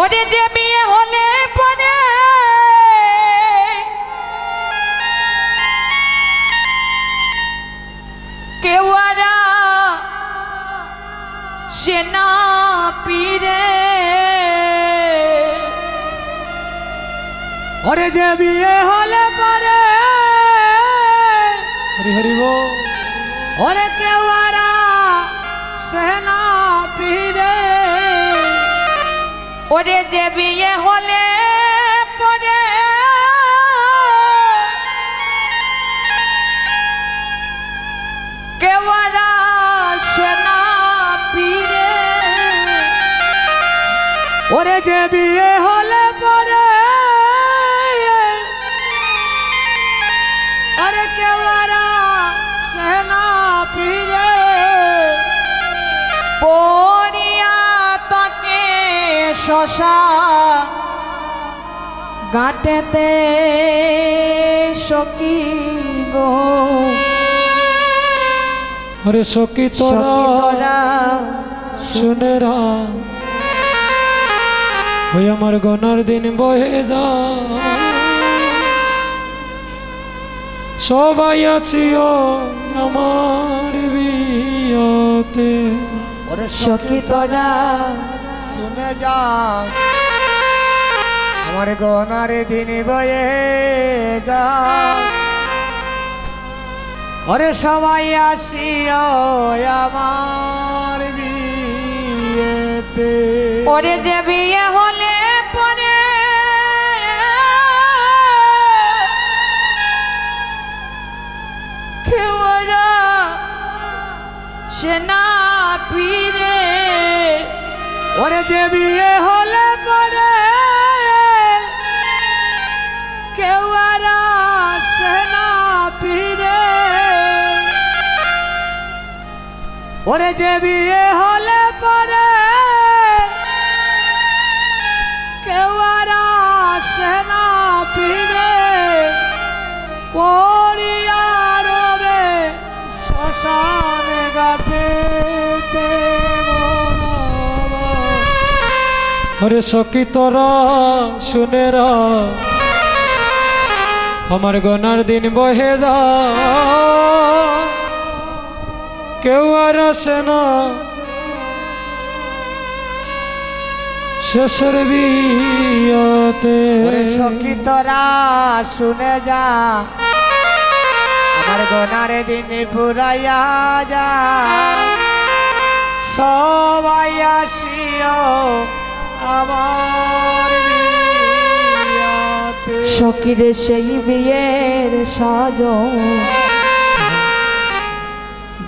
ওরে যে বিয়ে হলে পরে। কেওয়ারা সেনা পীরে। ওরে যে বিয়ে হলে ওরে যে বিয়ে হলে পরে সোনা ওরে যে বিয়ে হলে পরে শশা গাটেতে সকি গো? সখী সখী তোরা শুনে রা। ওই আমার গনার দিন বহে যা সবাই আছিও আমার বিয়াতে। ওরে সখী তোরা শুনে যা আমার গনারে দিন বয়ে যা ওরে সবাই আসিও আমার বিয়েতে। ওরে যে বিয়ে হলে পরে খেওয়ারা সেনা পীরে ওরে যে বিয়ে হলে পরে কেউ আর আসে না ফিরে। ওরে যে বিয়ে হলে পরে হরে সখী তোরা, শুনে রা। আমার গনার দিন বহে যা। কেউ আর আসে না। শেষের বিয়াতে। ওরে সখী তোরা, শুনে যা। আমার গোনারে দিন পুরাইয়া যা। সবাই আসিও। সকিরে সেই বিয়ের সাজ।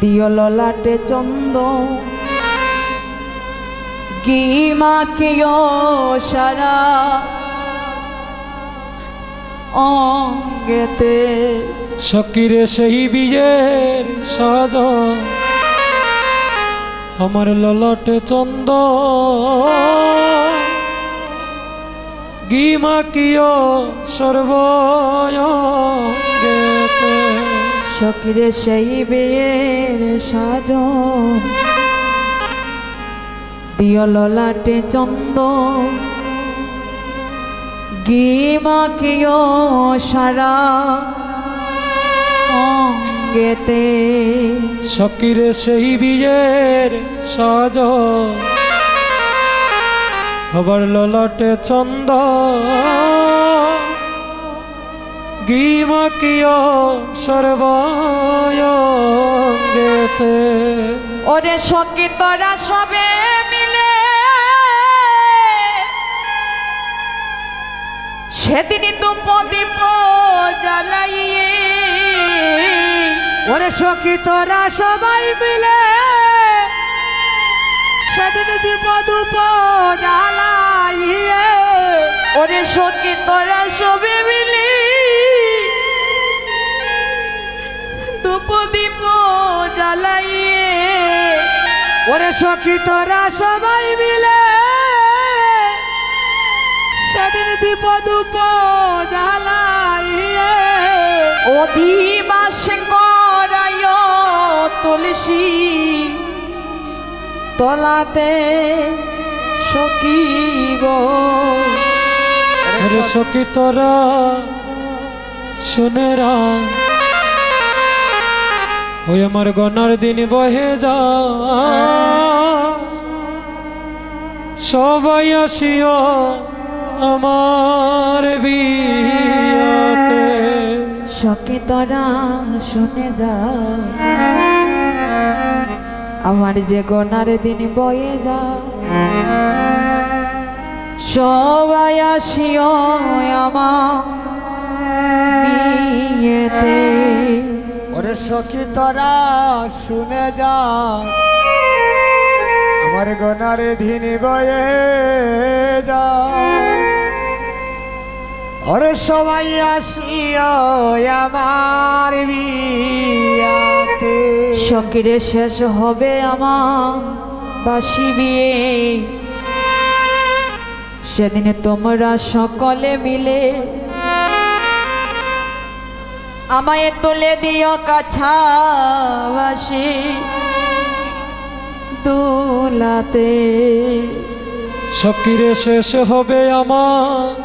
দিও ললাটে চন্দ। গিমাখিও সারা অঙ্গেতে। সকিরে সেই বিয়ের সাজ। আমার ললটে চন্দ। গিমা কিয় সর্বয়ঙ্গেতে সকিরে সেই বিয়ের সাজ দিয় ললাটে চন্দ গিমাখিও সারা অঙ্গেতে? সকিরে সেই বিয়ের সাজ আবার ললটে চন্দ গিমা কিয় সর্বয়ঙ্গেতে ওরে সখী তোরা সবে মিলে সেদিনই তো প্রদীপ জ্বালাইয়ে। ওরে সখী তোরা সবাই মিলে সেদিন দীপ দুপ জ্বালাইয়ে ওরে সখী তোরা সবে মিলে তো প্রদীপ জ্বালাইয়ে ওরে সখী তোরা সবাই মিলে সেদিন দীপ দুপ জ্বালাইয়ে অধিবাস করায় তুলসী তলাতে সখী গো। আরে সখী তোরা শুনেরা ওই আমার গনার দিন বহে যা সবাই আসিও আমার বিয়াতে। সখী তোরা শুনে যা আমার যে গনার দিন বয়ে যা। সবাই আসিও আমার ওরে সখী, তোরা শুনে যা। আমার গনার ধিনি বয়ে যা। ওরে সবাই আসিও আমার বিয়াতে। সকিরে শেষ হবে আমার বাসি বিয়ে। সেদিনে তোমরা সকলে মিলে আমায় তুলে দিও কাছা বাসি দুলাতে। সকিরে শেষ হবে আমার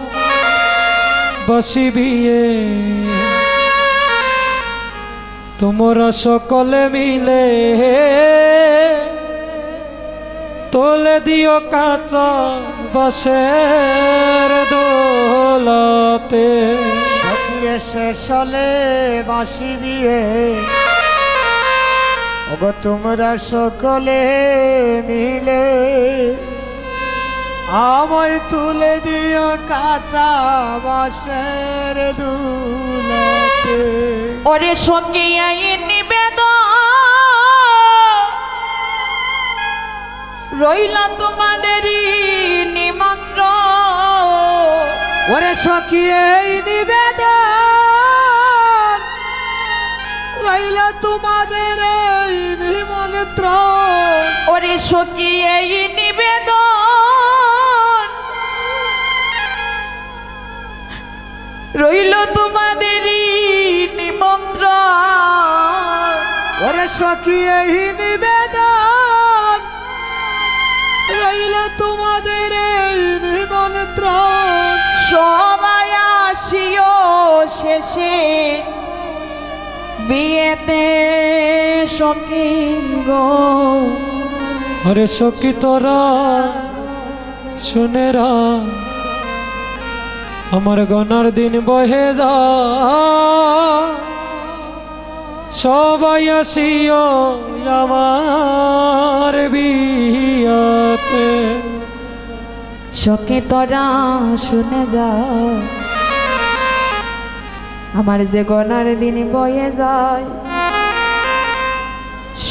বাসি বিয়ে। তোমরা সকলে মিলে তোলে দিও কাঁচা বাসের দোলাতে। সখিরে শেষ হলে বাসি বিয়ে। ওগো তোমরা সকলে মিলে আমায় তুলে দিও কাঁচা বাসের দুলাতে ওরে সঙ্গে আই নিবেদন। রইল তোমাদেরই নিমন্ত্রণ। ওরে সখী এই নিবেদন। রইল তোমাদের এই নিমন্ত্রণ। ওরে সখী এই রইল তোমাদেরই নিমন্ত্রণ। ওরে সখী এই নিবেদন। রইল তোমাদের এই নিমন্ত্রণ। সবাই আসিও শেষে। বিয়েতে সখী গো। আরে সখী তোরা শুনেরা আমার গনার দিন বহে যা সবাই আসিও আমার বিয়াতে। সখী তোরা শুনে যা আমার যে গনার দিন বয়ে যায়।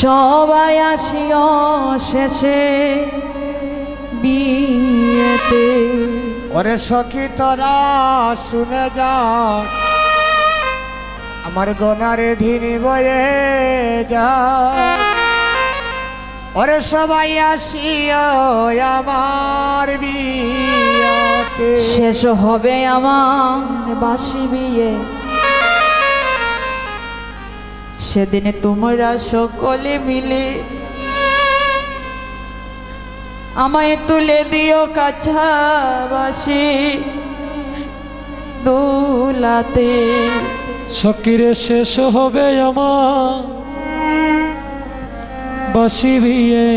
সবাই আসিও শেষে বিয়েতে। ওরে সখী, তোরা শুনে যা আমার গনারে ধিনি বয়ে যা ওরে সবাই আসিও আমার বিয়াতে। শেষ হবে আমার বাসি বিয়ে। সেদিনে তোমরা সকলে মিলে আমায় তুলে দিও কাছা বাসি দুলাতে। সকিরে শেষ হবে আমার বাসি বিয়ে।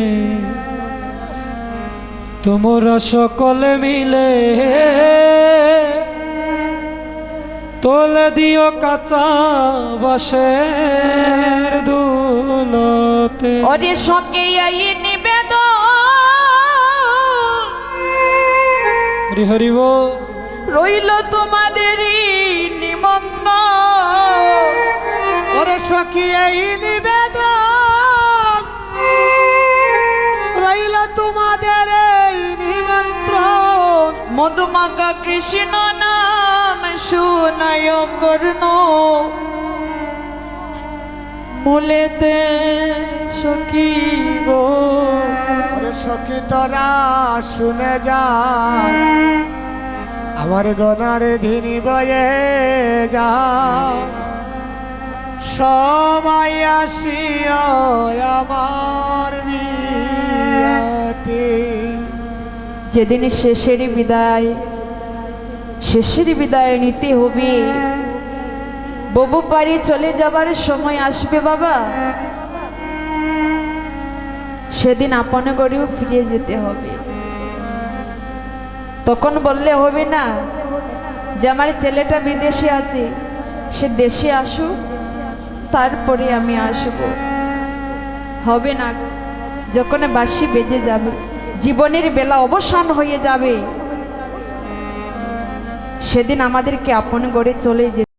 তোমরা সকলে মিলে তোলে দিও কাঁচা বাসের দুলতে। ওরে সঙ্গে এই হরি হরি বল। রইল তোমাদেরই নিমন্ত্রণ। ওরে সখী এই নিবেদন। রইল তোমাদের এই নিমন্ত্রণ। মধুমাকা কৃষ্ণ নাম শুনায় কর্ণ। মূলেতে সখী গো সখী তোরা শুনে যা আমার গনার ধিনি বয়ে যা সবাই আসিও আমার যেদিন শেষেরই বিদায়, শেষের বিদায় নিতে হবে। ববু বাড়ি চলে যাবার সময় আসবে বাবা। সেদিন আপন করেও ফিরে যেতে হবে। তখন বললে, হবে না। যে আমার ছেলেটা বিদেশে আছে, সে দেশে আসুক, তারপরে আমি আসব। হবে না। যখন বাসি বেজে যাবে, জীবনের বেলা অবসান হয়ে যাবে। সেদিন আমাদেরকে আপন করে চলে যেতে